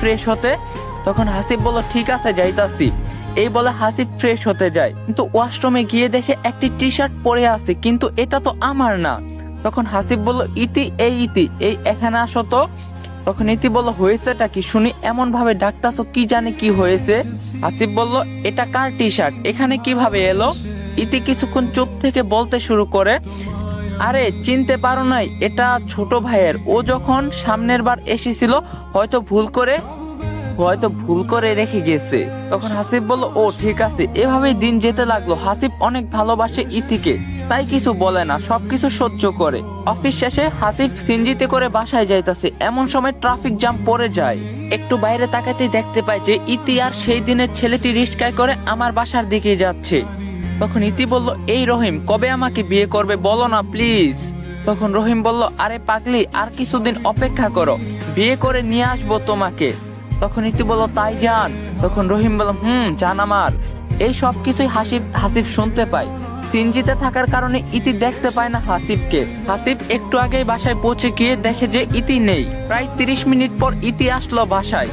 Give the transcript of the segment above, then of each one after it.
Fresh হতে, তখন হাসিব বলল, ঠিক আছে, যাইতাছি। এই বলে হাসিব ফ্রেশ হতে যায়। কিন্তু ওয়াশরুমে গিয়ে দেখে একটি টি শার্ট পরে আছে, কিন্তু এটা তো আমার না। তখন হাসিব বলল, ইতি, এই ইতি, এই এখানে আসো তো। তখন ইতি বলল, হয়েছেটা কি? শুনি এমন ভাবে ডাকতাছো, কি জানে কি হয়েছে? আসিফ বলল, এটা কার টি শার্ট এখানে কীভাবে এলো? ইতি কিছুক্ষণ চুপ থেকে বলতে শুরু করে আরে, চিনতে পারো নাই, এটা ছোট ভাইয়ের। ও যখন সামনের বার এসেছিল, হয়তো ভুল করে, হয়তো ভুল করে রেখে গেছে। তখন হাসিব বলল, ও, ঠিক আছে। এভাবেই দিন যেতে লাগল। হাসিব অনেক ভালোবাসে ইতিকে, তাই কিছু বলে না, সবকিছু সহ্য করে। অফিস শেষে হাসিব সিনজিতে করে বাসায় যাইতাছে। এমন সময় ট্রাফিক জ্যাম পড়ে যায়। একটু বাইরে তাকাতেই দেখতে পায় যে ইতি আর সেই দিনের ছেলেটি রিস্কায় করে আমার বাসার দিকে যাচ্ছে। তখন ইতি বলল, এই রহিম, কবে আমাকে বিয়ে করবে বলো না, প্লিজ? তখন রহিম বলল, আরে পাগলি, আর কিছুদিন অপেক্ষা করো, বিয়ে করে নিয়ে আসব তোমাকে। তখন ইতি বলল, তাই যান। তখন রহিম বলল, হুম জান আমার। এই সব কিছুই হাসিব হাসিব শুনতে পায়। সিনজিতে থাকার কারণে ইতি দেখতে পায় না হাসিবকে। হাসিব একটু আগেই বাসায় পৌঁছে গিয়ে দেখে যে ইতি নেই। প্রায় তিরিশ মিনিট পর ইতি আসলো বাসায়।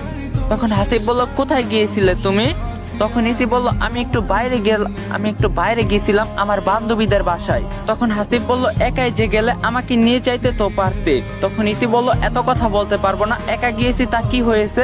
তখন হাসিব বলল, কোথায় গিয়েছিলে তুমি? তখন ইতি বলল, আমি একটু বাইরে গেল, আমি একটু বাইরে গেছিলাম আমার বান্ধবীদের বাসায়। তখন হাসিব বলল, একাই যে গেলে আমাকে নিয়ে যাইতে তো পারতে। তখন ইতি বলল, এত কথা বলতে পারব না, একা গিয়েছি তা কি হয়েছে?